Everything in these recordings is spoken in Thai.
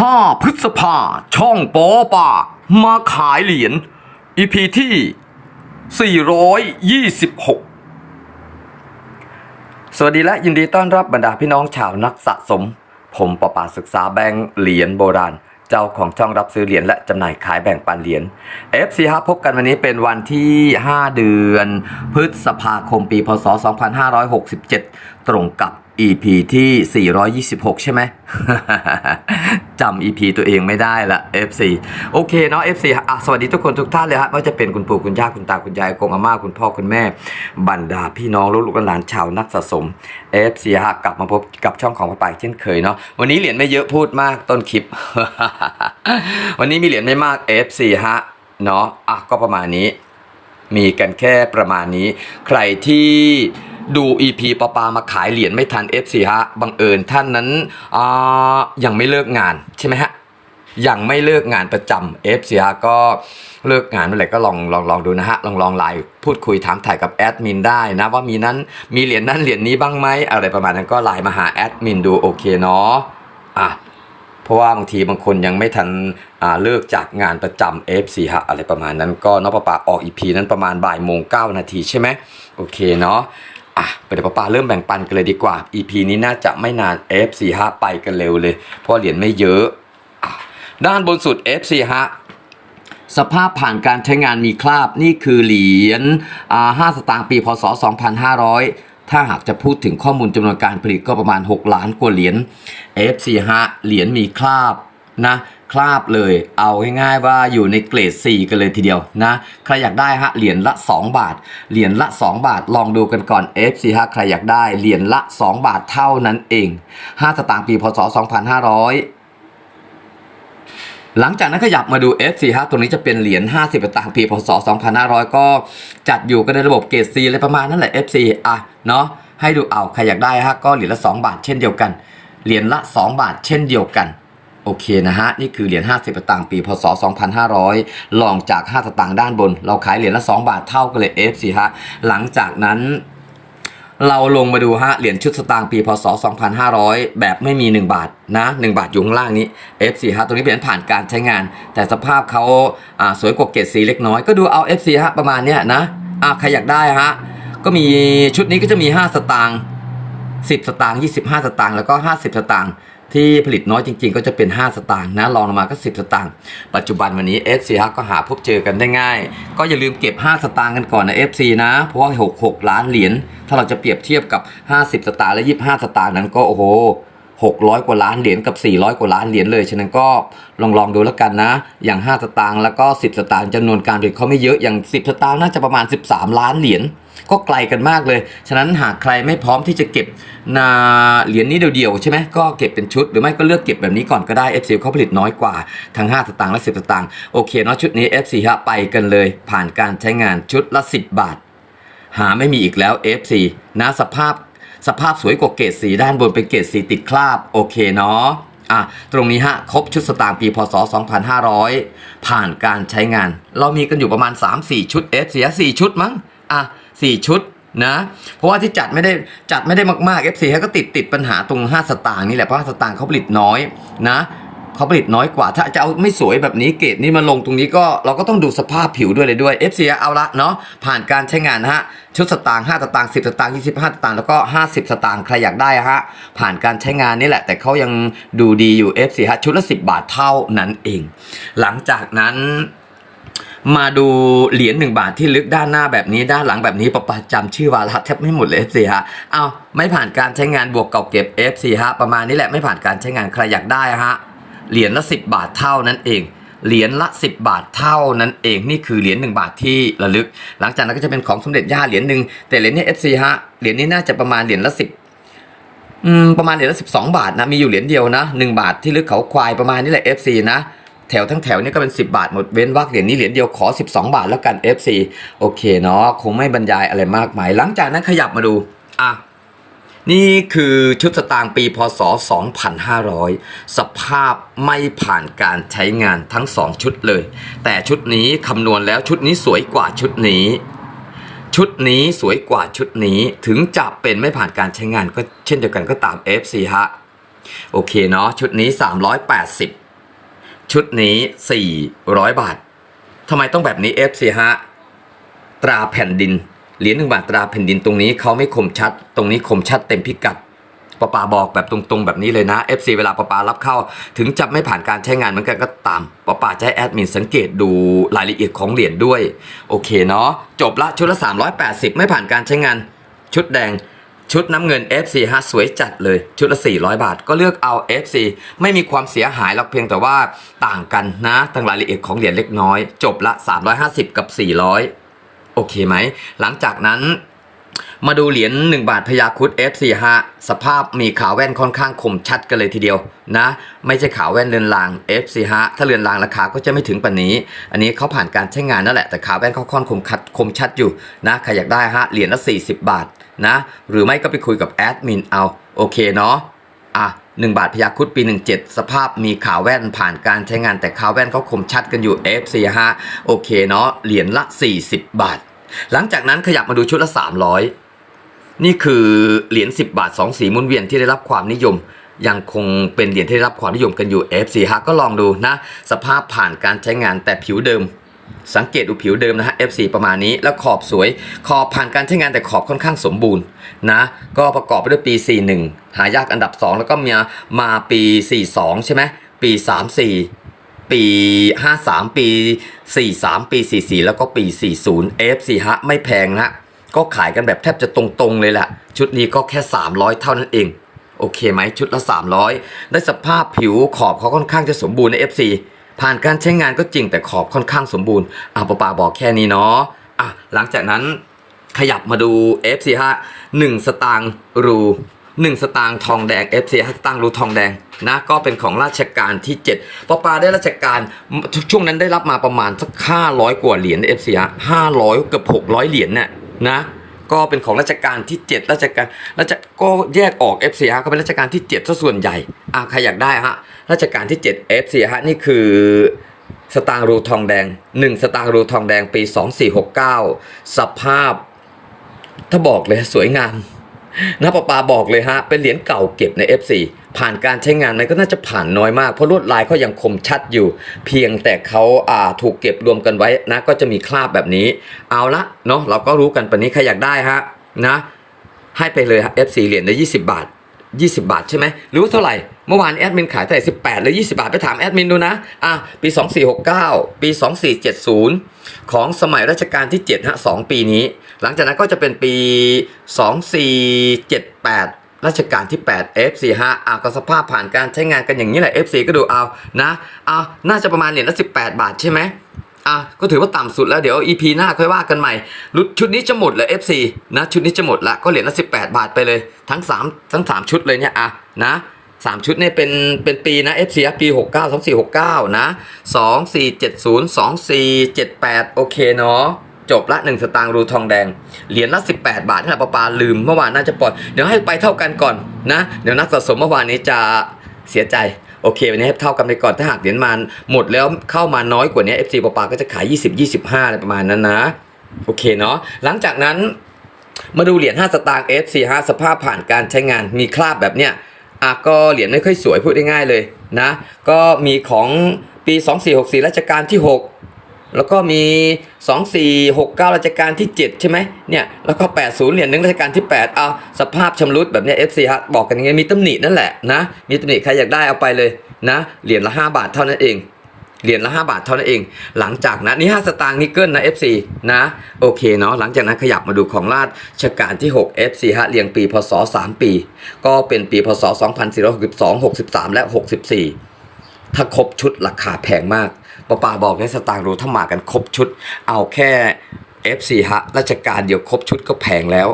5 พฤษภา ช่องปอป่ามาขายเหรียญ EP ที่ 426 สวัสดีและยินดีต้อนรับบรรดาพี่น้องชาวนักสะสม ผมประปาศึกษาแบงค์เหรียญโบราณ เจ้าของช่องรับซื้อเหรียญและจำหน่ายขายแบ่งปันเหรียญ FC ฮะพบกันวันนี้เป็นวันที่ 5 เดือน พฤษภาคมปี พศ 2567 ตรงกับ EP ที่ 426 ใช่ไหมจำ EP ตัวเองไม่ได้ละ FC โอเคเนาะ FC อะสวัสดีทุกคนทุกท่านเลยฮะไม่ว่าจะเป็นคุณปู่คุณย่าคุณตาคุณยายกงอาม่าคุณพ่อคุณแม่ บรรดาพี่น้องลูกหลานชาวนักสะสม FC ฮะกลับมาพบกับช่องของป้าปายเช่นเคยเนาะวันนี้เหรียญไม่เยอะพูดมากต้นคลิป วันนี้มีเหรียญไม่มาก FC ฮะเนาะอะก็ประมาณนี้ มีกันแค่ประมาณนี้ ใครที่ ดู EP ปอปามาขายเหรียญไม่ทัน F4 ฮะบังเอิญท่านนั้นอ่ายังไม่เลิกงานใช่ไหมฮะยังไม่เลิกงานประจำ F4 ฮะก็เลิกงานเมื่อไหร่ก็ลองลองลองดูนะฮะลองลองไลน์พูดคุยถามถ่ายกับแอดมินได้นะว่ามีนั้นมีเหรียญนั้นเหรียญนี้บ้างไหมอะไรประมาณนั้นก็ไลน์มาหาแอดมินดูโอเคเนาะอะเพราะว่าบางทีบางคนยังไม่ทันอ่าเลิกจากงานประจำ F4 ฮะอะไรประมาณนั้นก็นอปปาออก EP นั้นประมาณบ่ายโมงเก้านาทีใช่ไหมโอเคเนาะ อะเดี๋ยวปะปาเริ่มแบ่งปันกันเลยดีกว่า EP นี้น่าจะไม่นาน F4 ฮะไปกันเร็วเลย เพราะเหรียญไม่เยอะอะด้านบนสุด F4 ฮะสภาพผ่านการใช้งานมีคราบนี่คือเหรียญอ่า5สตางค์ปีพศ 2500 ถ้าหากจะพูดถึงข้อมูลจำนวนการผลิตก็ประมาณ 6 ล้านกว่าเหรียญ F4 ฮะเหรียญมีคราบนะ คราบเลย เอาง่ายๆว่าอยู่ในเกรด 4 กันเลยทีเดียวนะ ใครอยากได้ฮะเหรียญละ 2 บาท เหรียญละ 2 บาท ลองดูกันก่อน F4 ฮะใครอยากได้เหรียญละ 2 บาทเท่านั้นเอง 5 สตางค์ปีพศ 2500หลังจากนั้นขยับมาดู F4 ฮะตรงนี้จะเป็นเหรียญ 50สตางค์ปีพศ 2500 ก็จัดอยู่กันในระบบเกรด C อะไรประมาณนั่นแหละ F4 อะเนาะให้ดูเอาใครอยากได้ฮะก็เหรียญละ 2 บาทเช่นเดียวกัน เหรียญละ 2 บาทเช่นเดียวกัน อเคนะฮะ นี่คือเหรียญ50สตางค์ปีพศ 2500ลองจาก 5 สตางค์ด้านบน เราขายเหรียญละ 2 บาทเท่ากันเลย F4 ฮะ หลังจากนั้นเราลงมาดูฮะเหรียญชุดสตางค์ปีพศ 2500 แบบไม่มี 1 บาทนะ 1 บาทอยู่ข้างล่างนี้ F4 ฮะตรงนี้เป็นผ่านการใช้งาน แต่สภาพเขาาสวยกว่าเกรดสีเล็กน้อย ก็ดูเอา F4 ฮะประมาณเนี้ยนะอ่าใครอยากได้ฮะ ก็มีชุดนี้ก็จะมี 5 สตางค์10 สตางค์25 สตางค์แล้วก็ 50 สตางค์ ที่ผลิตน้อยจริงๆ ก็จะเป็น 5 สตางค์นะลองลงมาก็ 10 สตางค์ปัจจุบันวันนี้ FC ฮะก็หาพบเจอกันได้ง่าย ก็อย่าลืมเก็บ 5 สตางค์กันก่อนนะ FC นะ เพราะว่า 66 ล้านเหรียญถ้าเราจะเปรียบเทียบกับ 50 สตางค์และ 25 สตางค์นั้นก็โอ้โห600 กว่าล้านเหรียญกับ 400 กว่าล้านเหรียญเลยฉะนั้นก็ลองลองดูแล้วกันนะ อย่าง 5 สตางค์แล้วก็ 10 สตางค์จำนวนการผลิตเขาไม่เยอะอย่าง 10 สตางค์น่าจะประมาณ 13 ล้านเหรียญ ก็ไกลกันมากเลย ฉะนั้นหากใครไม่พร้อมที่จะเก็บนาเหรียญนี้เดียวๆใช่ไหมก็เก็บเป็นชุด หรือไม่ก็เลือกเก็บแบบนี้ก่อนก็ได้ FC เขาผลิตน้อยกว่าทั้ง 5 สตางค์และ 10 สตางค์โอเคเนาะชุดนี้ FC ฮะไปกันเลย ผ่านการใช้งานชุดละ 10 บาท หาไม่มีอีกแล้ว FC นะสภาพสภาพสวยกว่าเกรดสีด้านบนเป็นเกรดสีติดคราบโอเคเนาะอะตรงนี้ฮะครบชุดสตางค์ปีพศ 2500 ผ่านการใช้งาน เรามีกันอยู่ประมาณ 3-4 ชุด FC ฮะ4ชุดมั้งอะ 4 ชุดนะ เพราะว่าที่จัดไม่ได้จัดไม่ได้มากๆ FC ฮะก็ติดติดปัญหาตรง 5 สตางค์นี่แหละเพราะ5สตางค์เขาผลิตน้อยนะเขาผลิตน้อยกว่า ถ้าจะเอาไม่สวยแบบนี้เกรดนี้มาลงตรงนี้ก็เราก็ต้องดูสภาพผิวด้วยเลยด้วย FC เอาละเนาะผ่านการใช้งานนะฮะชุดสตางค์5สตางค์10 สตางค์25 สตางค์แล้วก็ 50 สตางค์ใครอยากได้ฮะผ่านการใช้งานนี่แหละ แต่เขายังดูดีอยู่ FC ฮะชุดละ 10 บาทเท่านั้นเอง หลังจากนั้น มาดูเหรียญหนึ่งบาทที่ลึกด้านหน้าแบบนี้ด้านหลังแบบนี้ประปาจำชื่อวาระแทบไม่หมดเลย FC ฮะเอาไม่ผ่านการใช้งานบวกเก่าเก็บ FC ฮะประมาณนี้แหละไม่ผ่านการใช้งานใครอยากได้ฮะเหรียญละ10 บาทเท่านั้นเองเหรียญละ 10 บาทเท่านั้นเองนี่คือเหรียญ1บาทที่ระลึก หลังจากนั้นก็จะเป็นของสมเด็จย่าเหรียญหนึ่งแต่เหรียญนี้ FC ฮะเหรียญนี้น่าจะประมาณเหรียญละ10ประมาณเหรียญละ12 บาทนะมีอยู่เหรียญเดียวนะ 1 บาทที่ลึกเขาควายประมาณนี้แหละ FC นะ แถวทั้งแถวนี่ก็เป็น 10 บาทหมดเว้นวักเหรียญนี้เหรียญเดียวขอ 12 บาทแล้วกัน FC โอเคเนาะคงไม่บรรยายอะไรมากมาย หลังจากนั้นขยับมาดูอะนี่คือชุดสตางค์ปีพศ 2500 สภาพไม่ผ่านการใช้งานทั้ง 2 ชุดเลย แต่ชุดนี้คำนวณแล้วชุดนี้สวยกว่าชุดนี้ ชุดนี้สวยกว่าชุดนี้ถึงจะเป็นไม่ผ่านการใช้งานก็เช่นเดียวกันก็ตาม FC ฮะ โอเคเนาะชุดนี้ 380 ชุดนี้ 400 บาททำไมต้องแบบนี้ FC ฮะ ตราแผ่นดิน เหรียญหนึ่งบาทตราแผ่นดินตรงนี้เขาไม่คมชัด ตรงนี้คมชัดเต็มพิกัดปปาบอกแบบตรงๆ แบบนี้เลยนะ FC เวลาปปารับเข้า ถึงจะไม่ผ่านการใช้งานเหมือนกันก็ตามปปาจะให้แอดมินสังเกตดูรายละเอียดของเหรียญด้วย โอเคเนาะจบละชุดละ 380 ไม่ผ่านการใช้งาน ชุดแดง ชุดน้ำเงิน FC ฮะสวยจัดเลยชุดละ 400 บาท ก็เลือกเอา FC ไม่มีความเสียหายหรอกเพียงแต่ว่าต่างกันนะตั้งรายละเอียดของเหรียญเล็กน้อย จบละ 350 กับ 400 โอเคไหม หลังจากนั้นมาดูเหรียญ1บาทพยาคุด F4 ฮะสภาพมีขาวแว่นค่อนข้างคมชัดกันเลยทีเดียวนะ ไม่ใช่ขาวแว่นเรือนราง F4 ฮะถ้าเรือนรางราคาก็จะไม่ถึงปานนี้ อันนี้เขาผ่านการใช้งานนั่นแหละแต่ขาวแว่นเขาค่อนคมคัดคมชัดอยู่นะใครอยากได้ฮะเหรียญละ40 บาท นะ หรือไม่ก็ไปคุยกับแอดมินเอาโอเคเนาะอะ1บาทพยาคุดปี 17 สภาพมีขาวแว่นผ่านการใช้งานแต่ขาวแว่นเขาคมชัดกันอยู่ F4 ฮะโอเคเนาะเหรียญละ 40 บาท หลังจากนั้นขยับมาดูชุดละ 300 นี่คือเหรียญ10 บาท 2 สีมุนเวียนที่ได้รับความนิยม ยังคงเป็นเหรียญที่ได้รับความนิยมกันอยู่ F4 ฮะก็ลองดูนะ สภาพผ่านการใช้งานแต่ผิวเดิม สังเกตดูผิวเดิมนะฮะ F4 ประมาณนี้ แล้วขอบสวย ขอบผ่านการใช้งานแต่ขอบค่อนข้างสมบูรณ์นะ ก็ประกอบไปด้วยปี 41 หายากอันดับ 2 แล้วก็มีมาปี 42 ใช่ไหม ปี 34 ปี 53 ปี 43 ปี 44 แล้วก็ปี 40 F4 ฮะไม่แพงนะ ก็ขายกันแบบแทบจะตรงๆเลยแหละ ชุดนี้ก็แค่ 300 เท่านั้นเอง โอเคไหมชุดละ 300 ได้สภาพผิวขอบเขาค่อนข้างจะสมบูรณ์ใน FC ผ่านการใช้งานก็จริงแต่ขอบค่อนข้างสมบูรณ์อะปาปาบอกแค่นี้เนาะอะหลังจากนั้นขยับมาดู FC ฮะ1สตางค์รู1 สตางค์ทองแดง FC ฮะสตางค์รูทองแดงนะก็เป็นของราชการที่7ปาปาได้ราชการช่วงนั้นได้รับมาประมาณสัก500 กว่าเหรียญ FC ฮะ500เกือบ600 เหรียญเนี่ยนะก็เป็นของราชการที่ 7 ราชการราชก็แยกออก FC ฮะก็เป็นราชการที่7ซะส่วนใหญ่อะใครอยากได้ฮะ ราชการที่ 7 FC ฮะนี่คือสตางรูทองแดง 1 สตางรูทองแดงปี 2469 สภาพ ถ้าบอกเลยสวยงามนะปาปาบอกเลยฮะ เป็นเหรียญเก่าเก็บใน F4 ผ่านการใช้งานมันก็น่าจะผ่านน้อยมาก เพราะลวดลายเขายังคมชัดอยู่ เพียงแต่เขาอ่าถูกเก็บรวมกันไว้นะ ก็จะมีคราบแบบนี้ เอาละเนาะเราก็รู้กันปานนี้ใครอยากได้ฮะนะ ให้ไปเลยฮะ F4 เหรียญละ20 บาท 20 บาทใช่ไหมหรือว่าเท่าไหร่ เมื่อวานแอดมินขายเท่าไหร่18 หรือ 20 บาท ไปถามแอดมินดูนะ อะ ปี 2469 ปี 2470 ของสมัยรัชกาลที่ 7 ฮะ 2 ปีนี้ หลังจากนั้นก็จะเป็นปี 2478 รัชกาลที่ 8 F4 ฮะอะก็สภาพผ่านการใช้งานกันอย่างนี้แหละ F4 ก็ดูเอานะ เอาน่าจะประมาณเหรียญละ 18 บาทใช่ไหม อะก็ถือว่าต่ำสุดแล้วเดี๋ยว EP หน้าค่อยว่ากันใหม่รุดชุดนี้จะหมดเลย FC นะชุดนี้จะหมดละก็เหรียญละ 18 บาทไปเลยทั้ง 3 ทั้ง 3 ชุดเลยเนี่ยอะนะสามชุดเนี่ยเป็นเป็นปีนะ FC อะปี 69 2469 นะ 2470 2478 โอเคเนาะจบละ 1 สตางค์รูทองแดง เหรียญละ 18 บาทที่ปาปาลืมเมื่อวานน่าจะปล่อย เดี๋ยวให้ไปเท่ากันก่อนนะ เดี๋ยวนักสะสมเมื่อวานนี้จะเสียใจ โอเควันนี้เท่ากันไปก่อนถ้าหากเหรียญมันหมดแล้วเข้ามาน้อยกว่านี้ FC ปปาก็จะขาย 20 25อะไรประมาณนั้นนะ โอเคเนาะหลังจากนั้นมาดูเหรียญ5สตางค์ F4 ฮะสภาพผ่านการใช้งานมีคราบแบบเนี้ยอะก็เหรียญไม่ค่อยสวยพูดได้ง่ายเลยนะ ก็มีของปี 2464รัชกาลที่ 6 แล้วก็มี 2469รัชกาลที่ 7 ใช่ไหมเนี่ยแล้วก็ 80 เหรียญหนึ่งรัชกาลที่ 8 เอาสภาพชำรุดแบบเนี้ย FC ฮะบอกกันยังไงมีตำหนินั่นแหละนะมีตำหนิใครอยากได้เอาไปเลยนะเหรียญละ 5 บาทเท่านั้นเองเหรียญละ 5 บาทเท่านั้นเอง หลังจากนั้นนี่ 5 สตางค์นิกเกิลนะ FC นะ โอเคเนาะหลังจากนั้นขยับมาดูของราชการที่ 6 FC ฮะเรียงปีพศ 3 ปี ก็เป็นปีพศ 2462 63 และ 64 ถ้าครบชุดราคาแพงมากป้าปาบอกให้สตางค์รู้ถ้ามากันครบชุด เอาแค่ FC ฮะราชการเดียวครบชุดก็แพงแล้ว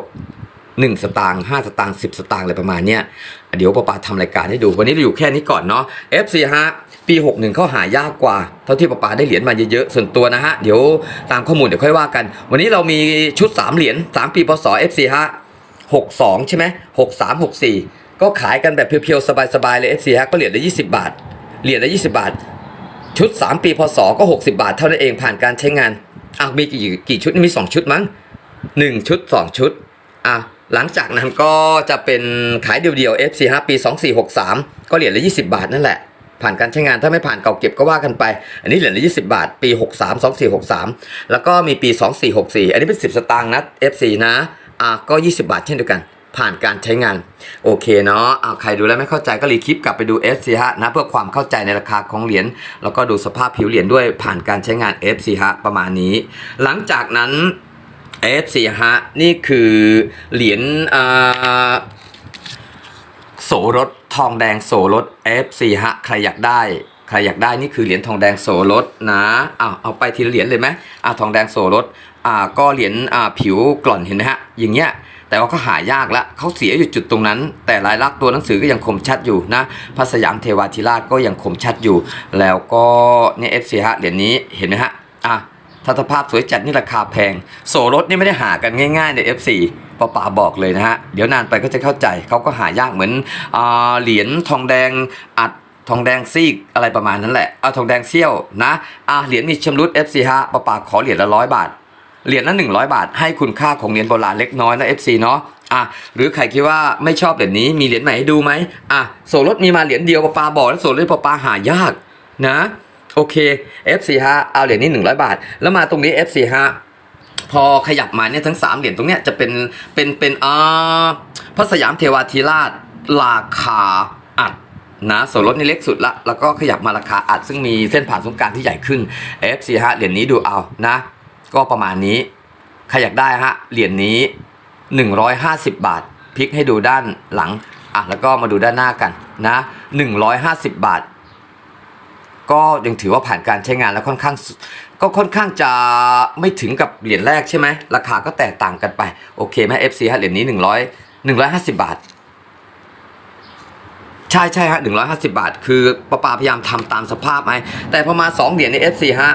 1 สตางค์5สตางค์10 สตางค์อะไรประมาณเนี้ยเดี๋ยวป้าปาทำรายการให้ดู วันนี้เราอยู่แค่นี้ก่อนเนาะ FC ฮะปี 61เขาหายากกว่า เท่าที่ป้าปาได้เหรียญมาเยอะๆ ส่วนตัวนะฮะ เดี๋ยวตามข้อมูลเดี๋ยวค่อยว่ากัน วันนี้เรามีชุด 3 เหรียญ3ปีพศ FC ฮะ62 ใช่ไหม63 64 ก็ขายกันแบบเพียวๆ สบายๆ เลย FC ฮะก็เหรียญละ20 บาท เหรียญละ 20 บาท ชุด 3 ปีพศก็ 60 บาท เท่านั้นเองผ่านการใช้งานอะมีกี่กี่ชุดมี 2 ชุดมั้ง 1 ชุด 2 ชุดอะหลังจากนั้นก็จะเป็นขายเดียวๆ FC ฮะปี 2463 ก็เหรียญละ 20 บาทนั่นแหละ ผ่านการใช้งานถ้าไม่ผ่านเก่าเก็บก็ว่ากันไป อันนี้เหรียญละ 20 บาท ปี 63 2463 แล้วก็มีปี 2464 อันนี้เป็น 10 สตางค์นะ FC นะอะก็ 20 บาทเช่นเดียวกัน ผ่านการใช้งาน โอเคเนาะเอะใครดูแล้วไม่เข้าใจก็รีคลิปกลับไปดู FC ฮะนะเพื่อความเข้าใจในราคาของเหรียญแล้วก็ดูสภาพผิวเหรียญด้วยผ่านการใช้งาน FC ฮะประมาณนี้ หลังจากนั้น FC ฮะนี่คือเหรียญโสรถทองแดงโสรถ FC ฮะใครอยากได้ใครอยากได้นี่คือเหรียญทองแดงโสรถนะอ้าวเอาไปทีละเหรียญเลยไหมอ่าทองแดงโสรถอ่าก็เหรียญอ่าผิวกล่อนเห็นไหมฮะอย่างเงี้ย แต่ว่าก็หายากละเขาเสียอยู่จุดตรงนั้น แต่ลายลักษณ์ตัวหนังสือก็ยังคมชัดอยู่นะพระสยามเทวาธิราชก็ยังคมชัดอยู่ แล้วก็เนี่ย FC ฮะเหรียญนี้เห็นไหมฮะอะถ้าสภาพสวยจัดนี่ราคาแพง โสรถนี่ไม่ได้หากันง่ายๆใน FC ปาป๋าบอกเลยนะฮะ เดี๋ยวนานไปก็จะเข้าใจเขาก็หายากเหมือนอาเหรียญทองแดงอัดทองแดงซีกอะไรประมาณนั้นแหละเอาทองแดงเซี่ยวนะอ่าเหรียญมีชำรุด FC ฮะปาป๋าขอเหรียญละร้อยบาท เหรียญละ100 บาท ให้คุณค่าของเหรียญโบราณเล็กน้อยนะ FC เนาะอะหรือใครคิดว่าไม่ชอบเหรียญนี้มีเหรียญใหม่ให้ดูไหมอะโสรถมีมาเหรียญเดียวปปาบอกแล้วโสรถปปาหายากนะโอเค FC ฮะเอาเหรียญนี้ 100 บาท แล้วมาตรงนี้ FC ฮะพอขยับมาเนี่ยทั้ง 3 เหรียญตรงเนี้ยจะเป็นเป็นเป็นอ่าพระสยามเทวาธิราชราคาอัดนะส่วนลดนี่เล็กสุดละ แล้วก็ขยับมาราคาอัดซึ่งมีเส้นผ่านศูนย์กลางที่ใหญ่ขึ้น FC ฮะเหรียญนี้ดูเอานะ ก็ประมาณนี้ใครอยากได้ฮะเหรียญนี้ 150 บาทพลิกให้ดูด้านหลังอะแล้วก็มาดูด้านหน้ากันนะ150 บาท ก็ยังถือว่าผ่านการใช้งานแล้วค่อนข้างก็ค่อนข้างจะไม่ถึงกับเหรียญแรกใช่ไหมราคาก็แตกต่างกันไป โอเคไหม FC ฮะเหรียญนี้ 100 150 บาท ใช่ใช่ฮะ150 บาท คือประปาพยายามทำตามสภาพไหมแต่พอมา 2 เหรียญใน FC ฮะ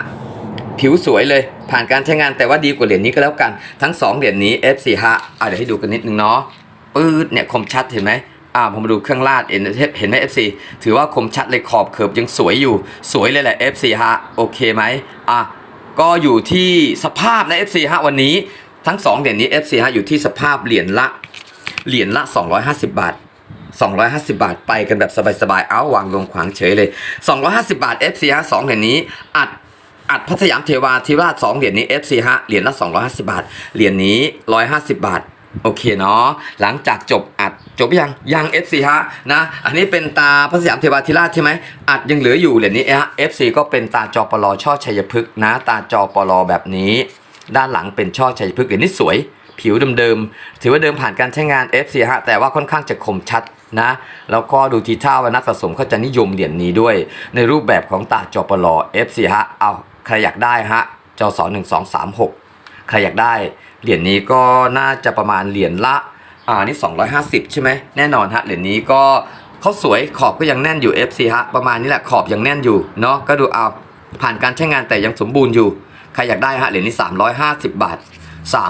ผิวสวยเลย ผ่านการใช้งานแต่ว่าดีกว่าเหรียญนี้ก็แล้วกัน ทั้ง 2 เหรียญนี้ F4 ฮะอะเดี๋ยวให้ดูกันนิดนึงเนาะปื๊ดเนี่ยคมชัดเห็นไหมอ่าผมมาดูเครื่องลาดเห็นเห็นไหม F4 ถือว่าคมชัดเลยขอบเขิบยังสวยอยู่ สวยเลยแหละ F4 ฮะโอเคไหมอะก็อยู่ที่สภาพนะ F4 ฮะวันนี้ทั้ง2เหรียญนี้ F4 ฮะอยู่ที่สภาพเหรียญละเหรียญละ 250 บาท 250 บาทไปกันแบบสบายๆ เอาวางลงขวางเฉยเลย 250 บาท FC ฮะ2เหรียญนี้อัด อัดพัทยามเทวาธิราช2เหรียญนี้ FC ฮะเหรียญละ250 บาท เหรียญนี้ 150 บาท โอเคเนาะหลังจากจบอัดจบยังยัง FC ฮะนะอันนี้เป็นตาพัทยามเทวาธิราชใช่ไหมอัดยังเหลืออยู่เหรียญนี้ฮะ FC ก็เป็นตาจอปลอช่อชัยพฤกษ์นะ ตาจอปลอแบบนี้ ด้านหลังเป็นช่อชัยพฤกษ์เหรียญนี้สวย ผิวเดิมๆถือว่าเดิมผ่านการใช้งาน FC ฮะแต่ว่าค่อนข้างจะคมชัดนะแล้วก็ดูทีท่าว่านักสะสมเขาจะนิยมเหรียญนี้ด้วย ในรูปแบบของตาจอปลอ FC ฮะเอา รอยากได้ฮะจอสอหนึ่งสองสามหกใครอยากได้ เหรียญนี้ก็น่าจะประมาณเหรียญละอ่านี่250 ใช่ไหมแน่นอนฮะเหรียญนี้ก็เขาสวยขอบก็ยังแน่นอยู่ FC ฮะประมาณนี้แหละขอบยังแน่นอยู่เนาะก็ดูเอาผ่านการใช้งานแต่ยังสมบูรณ์อยู่ ใครอยากได้ฮะเหรียญนี้ 350 บาท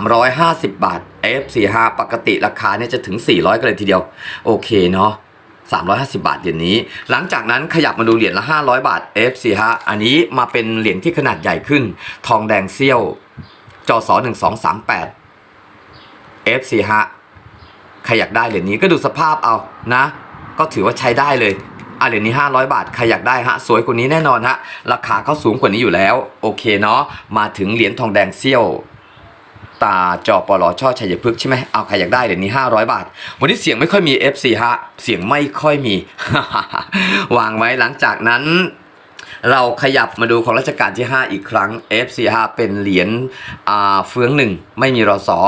350 บาท F45 ปกติราคาเนี่ยจะถึง 400 กันเลยทีเดียว โอเคเนาะ 350 บาทเหรียญนี้ หลังจากนั้นขยับมาดูเหรียญละ 500 บาท F45 อันนี้มาเป็นเหรียญที่ขนาดใหญ่ขึ้น ทองแดงเซี่ยวจอส1238 F45 ใครอยากได้เหรียญนี้ก็ดูสภาพเอานะ ก็ถือว่าใช้ได้เลยอะเหรียญนี้ 500 บาท ใครอยากได้ฮะ สวยกว่านี้แน่นอนฮะ ราคาเขาสูงกว่านี้อยู่แล้ว โอเคเนาะ มาถึงเหรียญทองแดงเซี่ยว ตาจอปลอช่อชัยพฤกษ์ใช่ไหมเอาใครอยากได้เหรียญนี้ 500 บาท วันนี้เสียงไม่ค่อยมี FC ฮะ เสียงไม่ค่อยมี วางไว้หลังจากนั้นเราขยับมาดูของรัชกาลที่ 5 อีกครั้ง F45 เป็นเหรียญเฟืองหนึ่งไม่มีรอสอ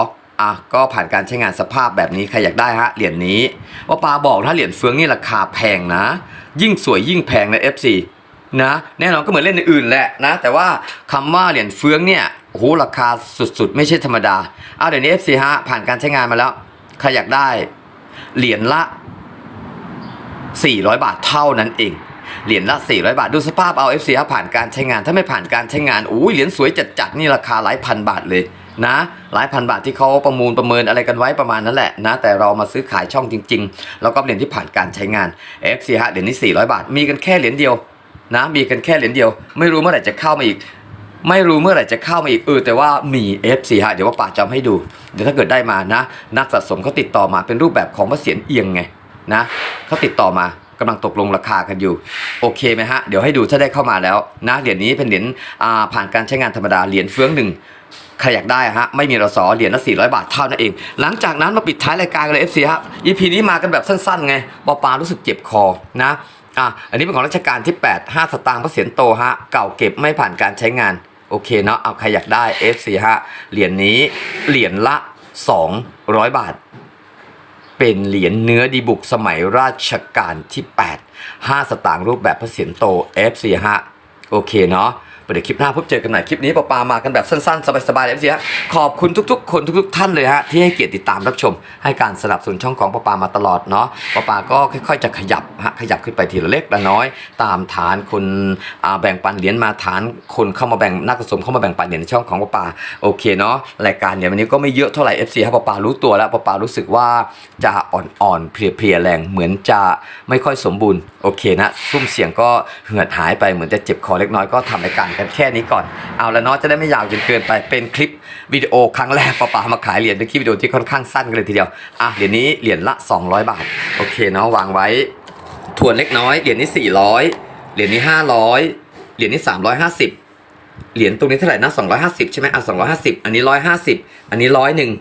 อะก็ผ่านการใช้งานสภาพแบบนี้ใครอยากได้ฮะเหรียญนี้ว่าปาบอกถ้าเหรียญเฟืองนี่ราคาแพงนะ ยิ่งสวยยิ่งแพงนะ F4 นะ แน่นอนก็เหมือนเล่นอื่นแหละนะ แต่ว่าคำว่าเหรียญเฟืองเนี่ยโหราคาสุดๆ ไม่ใช่ธรรมดาอะเดี๋ยวนี้ F4 ฮะผ่านการใช้งานมาแล้วใครอยากได้ เหรียญละ 400 บาทเท่านั้นเองเหรียญละ 400 บาท ดูสภาพเอา FC ครับผ่านการใช้งาน ถ้าไม่ผ่านการใช้งานอุ้ยเหรียญสวยจัดๆนี่ราคาหลายพันบาทเลยนะ หลายพันบาทที่เขาประมูลประเมินอะไรกันไว้ประมาณนั้นแหละนะ แต่เรามาซื้อขายช่องจริง ๆ แล้วก็เหรียญที่ผ่านการใช้งาน FC ฮะเหรียญนี้400 บาท มีกันแค่เหรียญเดียว นะมีกันแค่เหรียญเดียว ไม่รู้เมื่อไหร่จะเข้ามาอีก ไม่รู้เมื่อไหร่จะเข้ามาอีกเออแต่ว่ามี F4 ฮะเดี๋ยวว่าป่าจำให้ดู เดี๋ยวถ้าเกิดได้มานะ นักสะสมเขาติดต่อมาเป็นรูปแบบของพระเสียรเอียงไงนะเขาติดต่อมาก็ำลังตกลงราคากันอยู่ โอเคไหมฮะ เดี๋ยวให้ดูถ้าได้เข้ามาแล้วนะเหรียญนี้เป็นเหรียญอ่าผ่านการใช้งานธรรมดาเหรียญเฟืองหนึ่งใครอยากได้ฮะไม่มีรสอเหรียญละ400 บาทเท่านั้นเอง หลังจากนั้นมาปิดท้ายรายการกันเลย FC ฮะ EP นี้มากันแบบสั้นๆ ไงปอปารู้สึกเจ็บคอนะ อะอันนี้เป็นของรัชกาลที่ 8 5 สตางค์พระเศียรโตฮะ เก่าเก็บไม่ผ่านการใช้งาน โอเคเนาะเอาใครอยากได้ F4 ฮะ เหรียญนี้เหรียญละ 200 บาท เป็นเหรียญเนื้อดีบุกสมัยราชการที่ 8 5 สตางค์รูปแบบพระเศียรโต F4 ฮะ โอเคเนาะ เดี๋ยวคลิปหน้าพบเจอกันใหม่คลิปนี้ปอปามากันแบบสั้นๆ สบายๆ FC ฮะขอบคุณทุกๆ คนทุกๆ ท่านเลยฮะที่ให้เกียรติติดตามรับชม ให้การสนับสนุนช่องของปอปามาตลอดเนาะปอปาก็ค่อยๆ จะขยับฮะขยับขึ้นไปทีละเล็กละน้อย ตามฐานคนแบ่งปันเหรียญมาฐานคนเข้ามาแบ่งนักสะสมเข้ามาแบ่งปันเหรียญในช่องของปอปาโอเคเนาะรายการเนี่ยวันนี้ก็ไม่เยอะเท่าไหร่ FC ครับปอปารู้ตัวแล้วปอปารู้สึกว่าจะอ่อนๆเพลียๆแรงเหมือนจะไม่ค่อยสมบูรณ์โอเคนะซุ้มเสียงก็เหือดหายไปเหมือนจะเจ็บคอเล็กน้อยก็ทำรายการกันแค่นี้ก่อน เอาแล้วเนาะจะได้ไม่ยาวจนเกินไปเป็นคลิปวิดีโอครั้งแรกปอปามาขายเหรียญเป็นคลิปวิดีโอที่ค่อนข้างสั้นกันเลยทีเดียวอะเหรียญนี้เหรียญละ 200 บาทโอเคเนาะวางไว้ทวนเล็กน้อยเหรียญนี้ 400 เหรียญนี้ 500 เหรียญนี้ 350เหรียญตรงนี้เท่าไหร่นะ250 ใช่ไหมอะ250 อันนี้ 150 อันนี้ร้อยหนึ่ง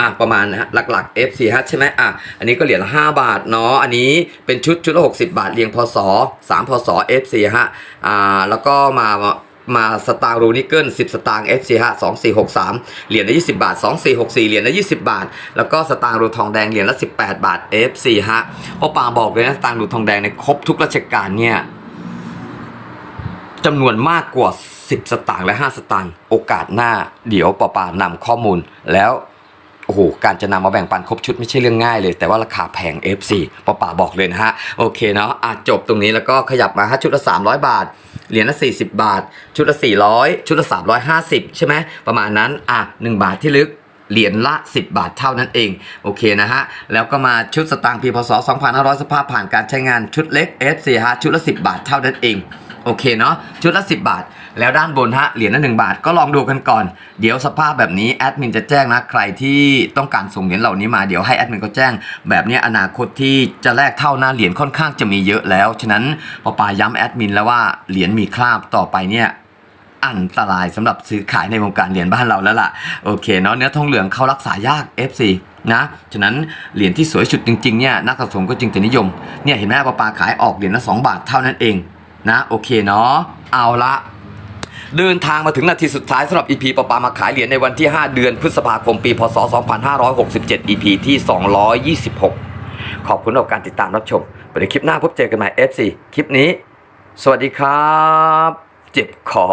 อะประมาณนะฮะหลักๆ F4 ฮะใช่ไหมอะอันนี้ก็เหรียญละ5บาทเนาะอันนี้เป็นชุดชุดละ60 บาทเรียงพศ3พศ F4 ฮะอ่าแล้วก็มา มาสตางค์รูนิเกิล10 สตางค์ FC ฮะ2463 เหรียญละ 20 บาท 2464 เหรียญละ 20 บาท แล้วก็สตางค์รูทองแดงเหรียญละ 18 บาท FC ฮะพ่อปาบอกเลยนะสตางค์รูทองแดงในครบทุกราชการเนี่ยจำนวนมากกว่า 10 สตางค์และ 5 สตางค์โอกาสหน้า เดี๋ยวปอปานำข้อมูลแล้วโอ้โห การจะนำมาแบ่งปันครบชุดไม่ใช่เรื่องง่ายเลย แต่ว่าราคาแพง F4 ปอป่าบอกเลยนะฮะ โอเคเนาะอะจบตรงนี้แล้วก็ขยับมาฮะชุดละ 300 บาท เหรียญละ 40 บาท ชุดละ 400 ชุดละ 350 ใช่ไหมประมาณนั้นอะ1บาทที่ลึกเหรียญละ 10 บาทเท่านั้นเอง โอเคนะฮะ แล้วก็มาชุดสตางค์พีพศ2500 สภาพผ่านการใช้งานชุดเล็ก F4 ฮะชุดละ 10 บาทเท่านั้นเอง โอเคเนาะชุดละ 10 บาท แล้วด้านบนฮะเหรียญละ1บาทก็ลองดูกันก่อน เดี๋ยวสภาพแบบนี้แอดมินจะแจ้งนะใครที่ต้องการส่งเหรียญเหล่านี้มาเดี๋ยวให้แอดมินก็แจ้ง แบบนี้อนาคตที่จะแลกเท่าหน้าเหรียญค่อนข้างจะมีเยอะแล้ว ฉะนั้นปอปาย้ำแอดมินแล้วว่าเหรียญมีคราบต่อไปเนี่ยอันตรายสำหรับซื้อขายในวงการเหรียญบ้านเราแล้วล่ะโอเคเนาะเนื้อทองเหลืองเขารักษายาก FC นะฉะนั้นเหรียญที่สวยสุดจริงๆเนี่ยนักสะสมก็จึงจะนิยมเนี่ยเห็นไหมปาปาขายออกเหรียญละ2บาทเท่านั้นเองนะโอเคเนาะเอาละ เดินทางมาถึงนาทีสุดท้ายสำหรับ EP ปะปามาขายเหรียญในวันที่ 5 เดือนพฤษภาคมปีพศ 2567 EP ที่ 226 ขอบคุณสำหรับการติดตามรับชมไปในคลิปหน้าพบเจอกันใหม่ FC คลิปนี้ สวัสดีครับ เจ็บคอ